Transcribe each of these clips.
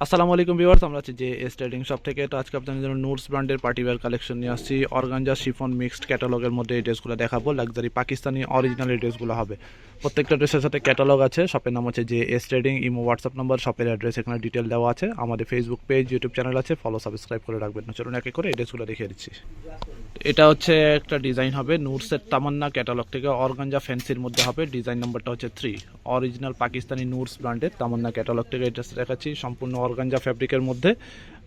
আসসালামু আলাইকুম ভিউয়ার্স, আমরা আছি যে এস ট্রেডিং শপ থেকে। তো আজকে আপনাদের জন্য নোটস ব্র্যান্ডের পার্টিওয়ার কালেকশন নিয়ে আসছি। অর্গানজা শিফন মিক্সড ক্যাটালগের মধ্যে এই ড্রেসগুলো দেখাবো। লাক্সারি পাকিস্তানি অরিজিনাল এই ড্রেসগুলো হবে। প্রত্যেকটা ড্রেসের সাথে ক্যাটালগ আছে। শপের নাম হচ্ছে যে S trading, Imo WhatsApp number, শপের অ্যাড্রেস এখানে ডিটেল দেওয়া আছে। আমাদের ফেসবুক পেজ ইউটিউব চ্যানেল আছে। ফলো সাবস্ক্রাইব করে রাখবেন। না চলুন একে করে এই ড্রেসগুলো দেখিয়ে দিচ্ছি। এটা হচ্ছে একটা ডিজাইন হবে নুরসের তামান্না ক্যাটালগ থেকে। অর্গানজা ফ্যান্সির মধ্যে হবে। ডিজাইন নাম্বারটা হচ্ছে থ্রি অরিজিনাল পাকিস্তানি নুরস ব্র্যান্ডের তামান্না ক্যাটালগ থেকে এটা দেখাচ্ছি। সম্পূর্ণ অর্গানজা ফ্যাব্রিকের মধ্যে।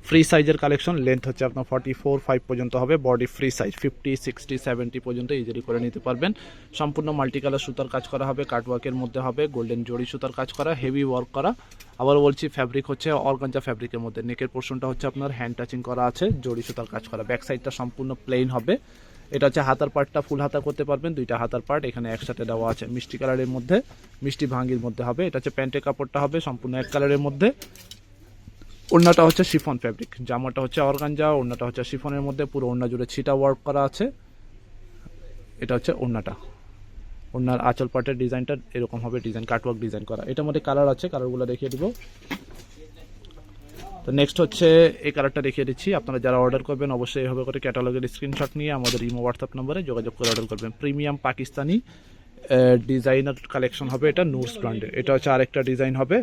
ফ্রি সাইজের কালেকশন লেন্থ হচ্ছে আপনার ফর্টি ফোর ফাইভ পর্যন্ত হবে। Body free size fifty sixty seventy পর্যন্ত ইজিলি করে নিতে পারবেন। সম্পূর্ণ মাল্টি কালার সুতার কাজ করা হবে কাটওয়ার্কের মধ্যে হবে গোল্ডেন জড়ি সুতার কাজ করা হেভি ওয়ার্ক করা। আবার বলছি ফ্যাব্রিক হচ্ছে অর্গানজা ফ্যাব্রিকের মধ্যে। নেকের পোর্শনটা হচ্ছে আপনার হ্যান্ড টাচিং করা আছে, জড়ি সুতার কাজ করা। ব্যাক সাইডটা সম্পূর্ণ প্লেন হবে। এটা হচ্ছে হাতার পার্টটা ফুল হাতা করতে পারবেন, দুইটা হাতার পার্ট এখানে একসাথে দেওয়া আছে। মিষ্টি কালারের মধ্যে, মিষ্টি ভাঙ্গির মধ্যে হবে। এটা হচ্ছে প্যান্টের কাপড়টা হবে, সম্পূর্ণ এক কালারের মধ্যে। ওড়নাটা হচ্ছে শিফন ফ্যাব্রিক জামাটা হচ্ছে অর্গানজা ওড়নাটা হচ্ছে শিফনের মধ্যে পুরো ওড়না জুড়ে ছিটা ওয়ার্ক করা আছে। এটা হচ্ছে ওড়নাটা ওড়নার আঁচল পাটের ডিজাইনটা এরকম হবে ডিজাইন কাটওয়ার্ক ডিজাইন করা। এটার মধ্যে কালার আছে কালারগুলো দেখিয়ে দিব। তো নেক্সট হচ্ছে এই কালারটা দেখিয়ে দিচ্ছি। আপনারা যারা অর্ডার করবেন, অবশ্যই এইভাবে করে ক্যাটালগের স্ক্রিনশট নিয়ে আমাদের ইমো হোয়াটসঅ্যাপ নম্বরে যোগাযোগ করে অর্ডার করবেন। প্রিমিয়াম পাকিস্তানি ডিজাইনার কালেকশন হবে এটা নুরস ব্র্যান্ডের এটা হচ্ছে আরেকটা ডিজাইন হবে।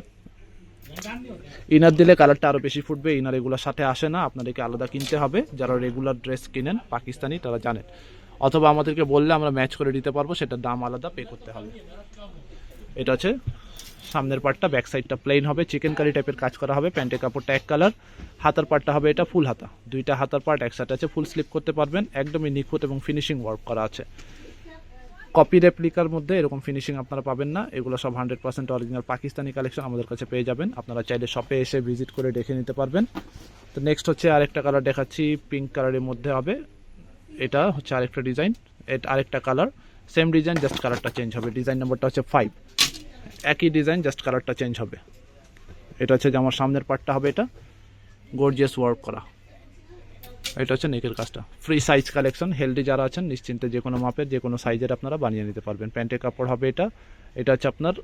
ইনার দিলে কালারটা আরও বেশি ফুটবে, ইনার এগুলোর সাথে আসে না, আপনাদেরকে আলাদা কিনতে হবে। যারা রেগুলার ড্রেস কিনেন, পাকিস্তানি, তারা জানেন। অথবা আমাদেরকে বললে আমরা ম্যাচ করে দিতে পারব, সেটার দাম আলাদা পে করতে হবে। এটা হচ্ছে সামনের পার্টটা ব্যাক সাইডটা প্লেন হবে চিকেন কারি টাইপের কাজ করা হবে, প্যান্টের কাপড়টা এক কালার হাতার পার্টটা হবে এটা ফুল হাতা। দুইটা হাতার পার্ট একসাথে আছে ফুল স্লিপ করতে পারবেন, একদমই নিখুঁত এবং ফিনিশিং ওয়ার্ক করা আছে। কপি রেপ্লিকার মধ্যে এরকম ফিনিশিং আপনারা পাবেন না। এগুলো সব hundred percent original Pakistani collection আমাদের কাছে পেয়ে যাবেন। আপনারা চাইলে শপে এসে ভিজিট করে দেখে নিতে পারবেন। তো নেক্সট হচ্ছে আরেকটা কালার দেখাচ্ছি পিঙ্ক কালারের মধ্যে হবে। এটা হচ্ছে আরেকটা ডিজাইন এটা আরেকটা কালার সেম ডিজাইন জাস্ট কালারটা চেঞ্জ হবে। ডিজাইন নাম্বারটা হচ্ছে ফাইভ একই ডিজাইন জাস্ট কালারটা চেঞ্জ হবে। এটা হচ্ছে যে আমার সামনের পার্টটা হবে এটা। গর্জিয়াস ওয়ার্ক করা। এটা হচ্ছে নেকের কাজটা। ফ্রি সাইজ কালেকশন হেলদি যারা আছেন, নিশ্চিন্তে যে কোনো মাপের, যে কোনো সাইজের আপনারা বানিয়ে নিতে পারবেন। প্যান্টের কাপড় হবে এটা। এটা হচ্ছে আপনার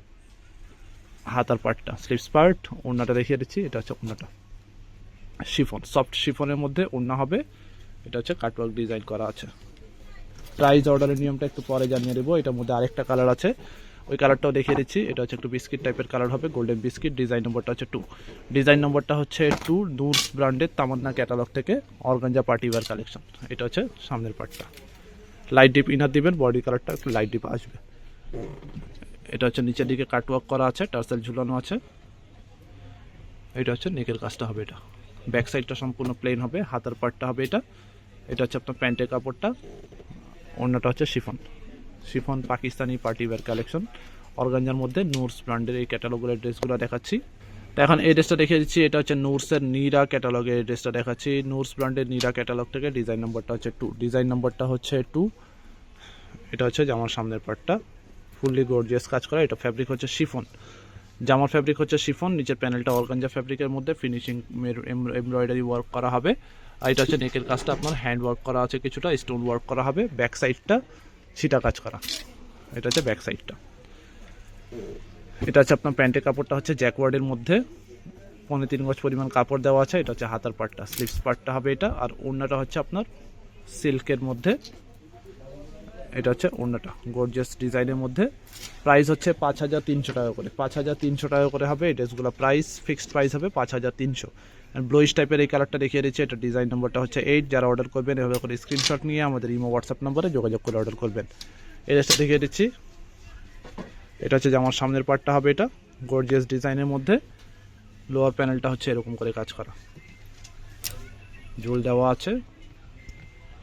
হাতার পার্টটা স্লিপস পার্ট ওড়নাটা দেখিয়ে দিচ্ছি, এটা হচ্ছে ওড়নাটা। শিফন সফট শিফনের মধ্যে ওড়না হবে। এটা হচ্ছে কাটওয়ার্ক ডিজাইন করা আছে। প্রাইস অর্ডারের নিয়মটা একটু পরে জানিয়ে দেবো। এটার মধ্যে আরেকটা কালার আছে। ওই কালারটাও দেখিয়ে দিচ্ছি। এটা হচ্ছে একটু বিস্কিট টাইপের কালার হবে গোল্ডেন বিস্কিট ডিজাইন নম্বরটা হচ্ছে টু ডিজাইন নম্বরটা হচ্ছে টু ডুরস ব্র্যান্ডের তামান্না ক্যাটালগ থেকে অর্গানজা পার্টিওয়ার কালেকশন এটা হচ্ছে সামনের পার্টটা লাইট ডিপ ইনার দিবেন বডি কালারটা একটু লাইট ডিপ আসবে। এটা হচ্ছে নিচের দিকে কাটওয়ার্ক করা আছে, টার্সেল ঝুলানো আছে। এটা হচ্ছে নেকের কাজটা হবে এটা। ব্যাক সাইডটা সম্পূর্ণ প্লেন হবে, হাতার পার্টটা হবে এটা। এটা হচ্ছে আপনার প্যান্টের কাপড়টা। অন্যটা হচ্ছে chiffon chiffon Pakistani party wear collection. Organza মধ্যে নুরস ব্র্যান্ডের এই ক্যাটালগুলোর ড্রেসগুলো দেখাচ্ছি। তো এখন এই ড্রেসটা দেখিয়ে দিচ্ছি, এটা হচ্ছে নুরসের নীরা ক্যাটালগের এই ড্রেসটা দেখাচ্ছি। নুরস ব্র্যান্ডের নীরা ক্যাটালগ থেকে ডিজাইন নম্বরটা হচ্ছে টু। ডিজাইন নম্বরটা হচ্ছে টু। এটা হচ্ছে জামার সামনের পার্টটা ফুললি গর্জিয়াস কাজ করা। এটা ফ্যাব্রিক হচ্ছে শিফন। জামার ফ্যাব্রিক হচ্ছে শিফন। নিচের প্যানেলটা অর্গানজা ফ্যাব্রিকের মধ্যে ফিনিশিং এমব্রয়ডারি ওয়ার্ক করা হবে। আর এটা হচ্ছে নেকের কাজটা আপনার হ্যান্ড ওয়ার্ক করা আছে কিছুটা স্টোন ওয়ার্ক করা হবে। ব্যাক সাইডটা ছিটা কাজ করা। এটা হচ্ছে ব্যাক সাইডটা এটা হচ্ছে আপনার প্যান্টের কাপড়টা হচ্ছে জ্যাকওয়ার্ডের মধ্যে। পনেরো তিন গজ পরিমাণ কাপড় দেওয়া আছে। এটা হচ্ছে হাতার পার্টটা স্লিপস পার্টটা হবে এটা। আর ওড়নাটা হচ্ছে আপনার সিল্কের মধ্যে। এটা হচ্ছে ওড়নাটা গর্জিয়াস ডিজাইনের মধ্যে। প্রাইস হচ্ছে পাঁচ হাজার তিনশো টাকা করে। পাঁচ হাজার তিনশো টাকা করে হবে, এই ড্রেসগুলো প্রাইস ফিক্সড প্রাইস হবে পাঁচ হাজার তিনশো। ব্লোইশ টাইপের এই কালারটা দেখিয়ে দিচ্ছে, এটা ডিজাইন নম্বরটা হচ্ছে এইট যারা অর্ডার করবেন, এভাবে করে স্ক্রিনশট নিয়ে আমাদের ইমো হোয়াটসঅ্যাপ নম্বরে যোগাযোগ করে অর্ডার করবেন। এই ড্রেসটা দেখিয়ে দিচ্ছি। এটা হচ্ছে যে আমার সামনের পার্টটা হবে এটা গর্জিয়াস ডিজাইনের মধ্যে। লোয়ার প্যানেলটা হচ্ছে এরকম করে কাজ করা। ঝুল দেওয়া আছে।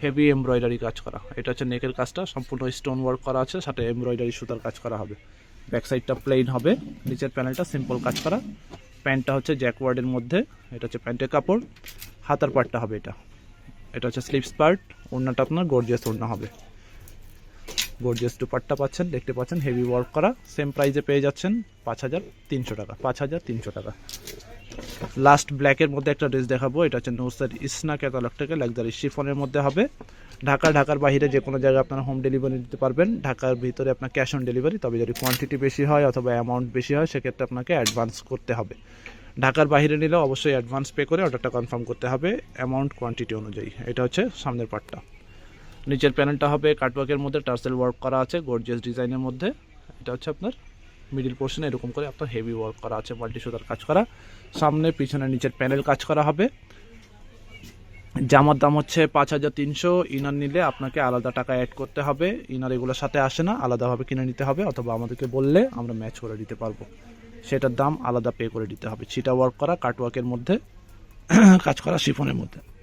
হেভি এমব্রয়ডারি কাজ করা এটা হচ্ছে নেকের কাজটা, সম্পূর্ণ স্টোন ওয়ার্ক করা আছে, সাথে এমব্রয়ডারি সুতার কাজ করা হবে। ব্যাক সাইডটা প্লেন হবে, নিচের প্যানেলটা সিম্পল কাজ করা। প্যান্টটা হচ্ছে জ্যাকওয়ার্ডের মধ্যে, এটা হচ্ছে প্যান্টের কাপড়, হাতার পার্টটা হবে এটা। এটা হচ্ছে স্লিপস পার্ট ওড়নাটা আপনার গর্জিয়াস ওড়না হবে। গর্জিয়াস দুপাট্টা পাচ্ছেন, দেখতে পাচ্ছেন হেভি ওয়ার্ক করা। সেম প্রাইসে পেয়ে যাচ্ছেন পাঁচ হাজার তিনশো টাকা, পাঁচ হাজার তিনশো টাকা। লাস্ট ব্ল্যাকের মধ্যে একটা ড্রেস দেখাবো, এটা হচ্ছে নোসার ইসনা ক্যাটালগ থেকে লাক্সারি শিফনের মধ্যে হবে। ঢাকা ঢাকার বাইরে যে কোনো জায়গায় আপনারা হোম ডেলিভারি দিতে পারবেন। ঢাকার ভিতরে আপনার ক্যাশ অন ডেলিভারি তবে যদি কোয়ান্টিটি বেশি হয় অথবা অ্যামাউন্ট বেশি হয়, সেক্ষেত্রে আপনাকে অ্যাডভান্স করতে হবে। ঢাকার বাইরে নিলে অবশ্যই অ্যাডভান্স পে করে অর্ডারটা কনফার্ম করতে হবে অ্যামাউন্ট কোয়ান্টিটি অনুযায়ী। এটা হচ্ছে সামনের পার্টটা নিচের প্যানেলটা হবে কাটওয়ার্কের মধ্যে টার্সেল ওয়ার্ক করা আছে গর্জিয়াস ডিজাইনের মধ্যে। এটা হচ্ছে আপনার মিডিল পোর্শনে এরকম করে আপনার হেভি ওয়ার্ক করা আছে মাল্টি সুতার কাজ করা। সামনে, পিছনে, নিচের প্যানেল কাজ করা হবে। জামার দাম হচ্ছে পাঁচ হাজার তিনশো। ইনার নিলে আপনাকে আলাদা টাকা অ্যাড করতে হবে। ইনার এগুলোর সাথে আসে না, আলাদাভাবে কিনে নিতে হবে অথবা আমাদেরকে বললে আমরা ম্যাচ করে দিতে পারব। সেটার দাম আলাদা পে করে দিতে হবে। ছিটা ওয়ার্ক করা কাটওয়ার্কের মধ্যে, কাজ করা শিফনের মধ্যে।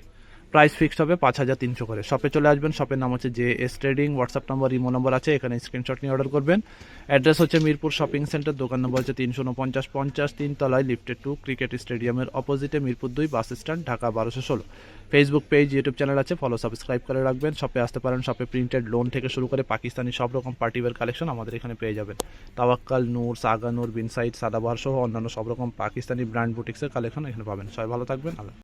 প্রাইস ফিক্সড হবে পাঁচ হাজার তিনশো করে। শপে চলে আসবেন শপের নাম হচ্ছে J S trading WhatsApp number Imo number আছে, এখানে স্ক্রিনশট নিয়ে অর্ডার করবেন। অ্যাড্রেস হচ্ছে মিরপুর শপিং সেন্টার দোকান নম্বর হচ্ছে তিনশো উনপঞ্চাশ, পঞ্চাশ তিন তলায় লিফটেড টু ক্রিকেট স্টেডিয়ামের অপোজিটে মিরপুর দুই বাস স্ট্যান্ড ঢাকা বারোশো ষোলো। ফেসবুক পেজ ইউটিউব চ্যানেল আছে ফলো সাবস্ক্রাইব করে রাখবেন। শপে আসতে পারেন শপে প্রিন্টেড লোন থেকে শুরু করে পাকিস্তানি সব রকম পার্টিওয়ার কালেকশন আমাদের এখানে পেয়ে যাবেন। তাওয়াক্কাল, নূর, সাগা নূর বিনসাইড সাদাবাহার সহ অন্যান্য সব রকম পাকিস্তানি ব্র্যান্ড বুটিক্সের কালেকশন এখানে পাবেন। সবাই ভালো থাকবেন, আল্লাহ